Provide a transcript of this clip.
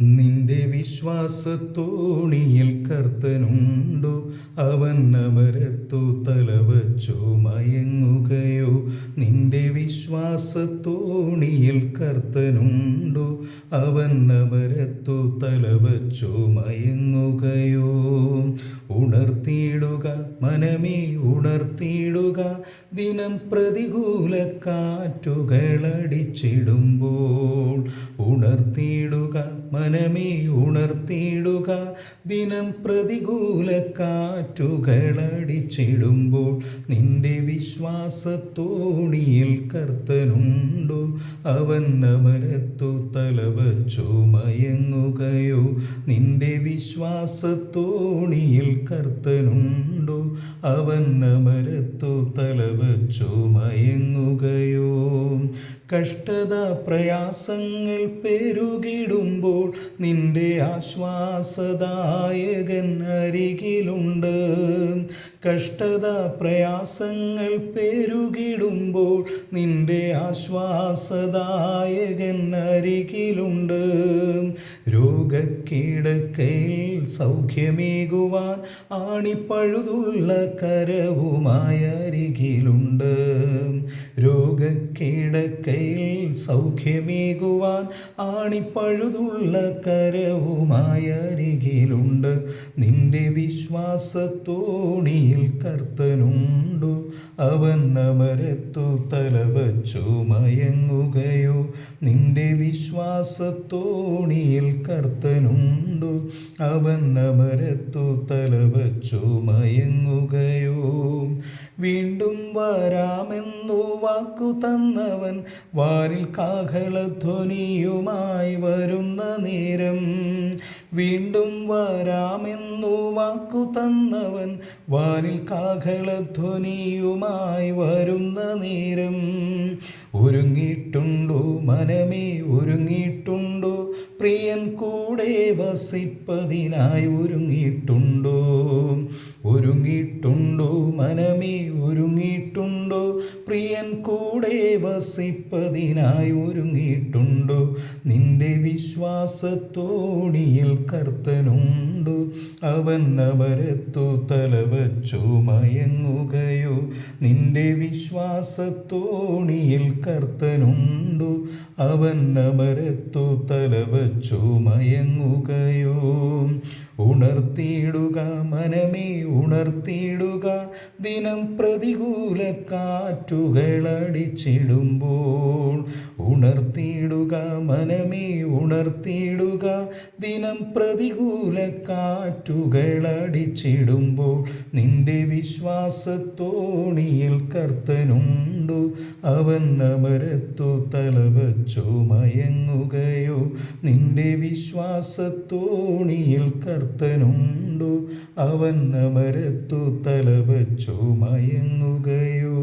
നിന്റെ വിശ്വാസത്തോണിയിൽ കർത്തനുണ്ടോ. അവൻ അമരത്തു തലവച്ചു മയങ്ങുകയോ. നിന്റെ വിശ്വാസത്തോണിയിൽ കർത്തനുണ്ടോ. അവൻ അമരത്തു തലവച്ചു മയങ്ങുകയോ. ഉണർത്തിയിടുക മനമേ ഉണർത്തിയിടുക. ദിനം പ്രതികൂല കാറ്റുകളടിച്ചിടുമ്പോൾ ഉണർത്തിയിടുക മനമേ ഉണർത്തിയിടുക. ദിനം പ്രതികൂല കാറ്റുകളടിച്ചിടുമ്പോൾ നിന്റെ വിശ്വാസത്തോണിയിൽ കർത്തനുണ്ടോ. അവൻ അമരത്തു തലവച്ചു മയങ്ങുകയോ നിന്റെ വിശ്വാസത്തോണിയിൽ കർത്തനുണ്ടോ. അവൻ അമരത്തു തലവച്ചു മയങ്ങുകയോ. കഷ്ടത പ്രയാസങ്ങൾ പെരുകിടുമ്പോൾ നിന്റെ ആശ്വാസദായകൻ അരികിലുണ്ട്. കഷ്ടത പ്രയാസങ്ങൾ പെരുകിടുമ്പോൾ നിന്റെ ആശ്വാസദായകൻ അരികിലുണ്ട്. രോഗക്കിടക്കയിൽ സൗഖ്യമേകുവാൻ ആണിപ്പഴുതുള്ള കരവുമായ അരികിലുണ്ട്. രോഗക്കിടക്കയിൽ സൗഖ്യമേകുവാൻ ആണിപ്പഴുതുള്ള കരവുമായ അരികിലുണ്ട് നിന്റെ വിശ്വാസത്തോണിയിൽ കർത്തനുണ്ടു. അവൻ അമരത്തു തലവച്ചു മയങ്ങുകയോ. നിന്റെ വിശ്വാസത്തോണിയിൽ കർത്തനുണ്ടു. അവൻ അമരത്തു തലവച്ചു മയങ്ങുകയോ. വീണ്ടും വരാമെന്നു വാക്കു തന്നവൻ വാനിൽ കാഹളധ്വനിയുമായി വരുന്ന നേരം. വീണ്ടും വരാമെന്നു വാക്കു തന്നവൻ വാനിൽ കാഹളധ്വനിയുമായി വരുന്ന നേരം. ഒരുങ്ങിയിട്ടുണ്ടോ മനമേ ഒരുങ്ങിയിട്ടുണ്ടോ പ്രിയൻ കൂടെ വസിപ്പതിനായി ഒരുങ്ങിയിട്ടുണ്ടോ. ഒരുങ്ങിയിട്ടുണ്ടോ മനമേ ഒരുങ്ങിയിട്ടുണ്ടോ. പ്രിയൻ കൂടെ വസിപ്പതിനായി ഒരുങ്ങിയിട്ടുണ്ടോ. നിന്റെ വിശ്വാസത്തോണിയിൽ കർത്തനുണ്ടോ. അവൻ നവരത്തു തലവച്ചു മയങ്ങുകയോ. നിന്റെ വിശ്വാസത്തോണിയിൽ കർത്തനുണ്ടോ. അവൻ നവരത്തു തലവച്ചു മയങ്ങുകയോ. ഉണർത്തിയിടുക മനമേ ഉണർത്തിയിടുക. ദിനം പ്രതികൂല കാറ്റുകളടിച്ചിടുമ്പോൾ ഉണർത്തിയിടുക. മനമേ ഉണർത്തിയിടുക. ദിനം പ്രതികൂല കാറ്റുകളടിച്ചിടുമ്പോൾ നിന്റെ വിശ്വാസത്തോണിയിൽ കർത്തനുണ്ടു. അവൻ അമരത്തു തലവച്ചു മയങ്ങുകയോ നിന്റെ വിശ്വാസത്തോണിയിൽ കർത്തനുണ്ടോ. അവൻ അമരത്തു തലവച്ചു മയങ്ങുകയോ.